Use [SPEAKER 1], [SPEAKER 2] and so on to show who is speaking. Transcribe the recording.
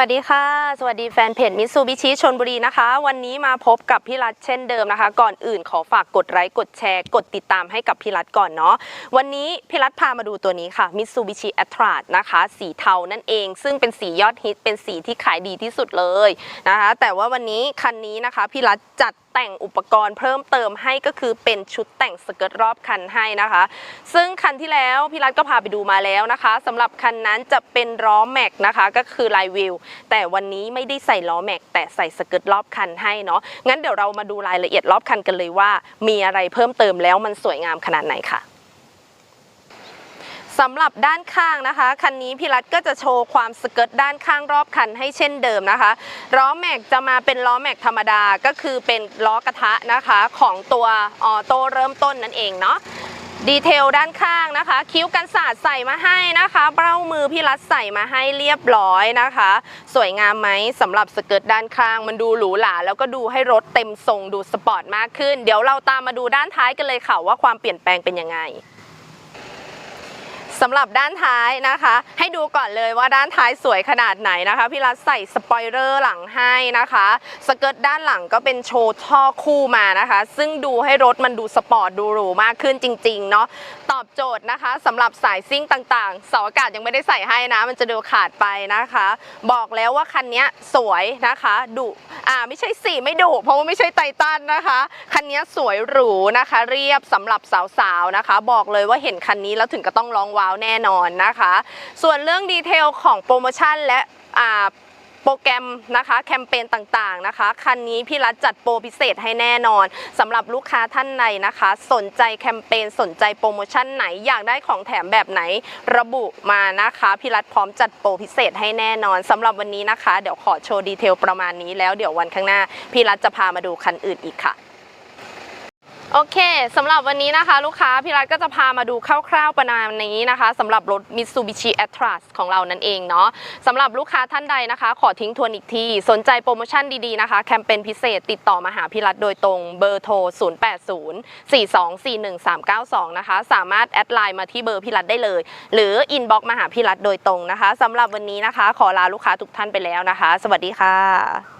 [SPEAKER 1] วัสดีค่ะ สวัสดีแฟนเพจมิสซูบิชิชนบุรีนะคะ วันนี้มาพบกับพี่รัฐเช่นเดิมนะคะ ก่อนอื่นขอฝากกดไลค์กดแชร์ กดติดตามให้กับพี่รัฐก่อนเนาะวันนี้พี่รัฐพามาดูตัวนี้ค่ะมิสซูบิชิแอตราดนะคะ สีเทานั่นเอง ซึ่งเป็นสียอดฮิตเป็นสีที่ขายดีที่สุดเลยนะคะ แต่ว่าวันนี้คันนี้นะคะพี่รัฐจัด แต่งอุปกรณ์เพิ่มเติมให้ก็คือเป็นชุดแต่งสเกิร์ตรอบคันให้นะคะ ซึ่งคันที่แล้วพี่รัฐก็พาไปดูมาแล้วนะคะสำหรับคันนั้นจะเป็นล้อแม็กนะคะก็คือลายวิวแต่วันนี้ไม่ได้ใส่ล้อแม็กแต่ใส่สเกิร์ตรอบคันให้เนาะงั้นเดี๋ยวเรามาดูรายละเอียดรอบคันกันเลยว่า มีอะไรเพิ่มเติมแล้วมันสวยงามขนาดไหนค่ะ สำหรับด้านข้างนะคะ คันนี้พี่รัฐก็จะโชว์ความสเกิร์ตด้านข้างรอบคันให้เช่นเดิมนะคะล้อแม็กจะมาเป็นล้อแม็กธรรมดาก็คือเป็นล้อกระทะนะคะของตัวออโต้เริ่มต้นนั่นเองเนาะดีเทลด้านข้างนะคะ คิ้วกันสาดใส่มาให้นะคะเบ้ามือพี่รัดใส่มาให้เรียบร้อยนะคะ สวยงามไหมสำหรับสเกิร์ตด้านข้าง มันดูหรูหราแล้วก็ดูให้รถเต็มทรงดูสปอร์ตมากขึ้น เดี๋ยวเราตามมาดูด้านท้ายกันเลยค่ะว่าความเปลี่ยนแปลงเป็นยังไง สำหรับด้านท้ายนะคะ ให้ดูก่อนเลยว่าด้านท้ายสวยขนาดไหนนะคะพี่รัฐใส่สปอยเลอร์หลังให้นะคะ สเกิร์ตด้านหลังก็เป็นโชว์ท่อคู่มานะคะ ซึ่งดูให้รถมันดูสปอร์ตดูหรูมากขึ้นจริงๆเนาะตอบโจทย์นะคะสำหรับสายซิ่งต่างๆเสาอากาศยังไม่ได้ใส่ให้นะ มันจะดูขาดไปนะคะ บอกแล้วว่าคันนี้สวยนะคะดุอ่าไม่ใช่สีไม่ดุเพราะว่าไม่ใช่ไททันนะคะ คันนี้สวยหรูนะคะ เรียบสำหรับสาวๆนะคะ บอกเลยว่าเห็นคันนี้แล้วถึงก็ต้องร้องว้าวแน่นอนนะคะ ส่วนเรื่องดีเทลของโปรโมชั่นและโปรแกรมนะคะแคมเปญต่างๆนะคะ คันนี้พี่รัฐจัดโปรพิเศษให้แน่นอนสำหรับลูกค้าท่านใดนะคะ สนใจแคมเปญสนใจโปรโมชั่นไหนอยากได้ของแถมแบบไหนระบุมานะคะพี่รัฐพร้อมจัดโปรพิเศษให้แน่นอนสำหรับวันนี้นะคะ เดี๋ยวขอโชว์ดีเทลประมาณนี้แล้วเดี๋ยววันข้างหน้าพี่รัฐจะพามาดูคันอื่นอีกค่ะ โอเคสำหรับวันนี้นะคะ ลูกค้าพี่รัฐก็จะพามาดูคร่าวๆประมาณนี้นะคะสำหรับรถ Mitsubishi a t r a s ของเรานั่นเองเนาะสำหรับลูกค้าท่านใดนะคะ ขอทิ้งทวนอีกที สนใจโปรโมชั่นดีๆนะคะ แคมเปญพิเศษติดต่อมาหาพี่รัฐโดยตรงเบอร์โทร 0804241392 นะคะ สามารถแอดไลน์มาที่เบอร์พี่รัฐได้เลย หรืออินบ็อกมาหาพี่รัฐโดยตรงนะคะสำหรับวันนี้นะคะ ขอลาลูกค้าทุกท่านไปแล้วนะคะ สวัสดีค่ะ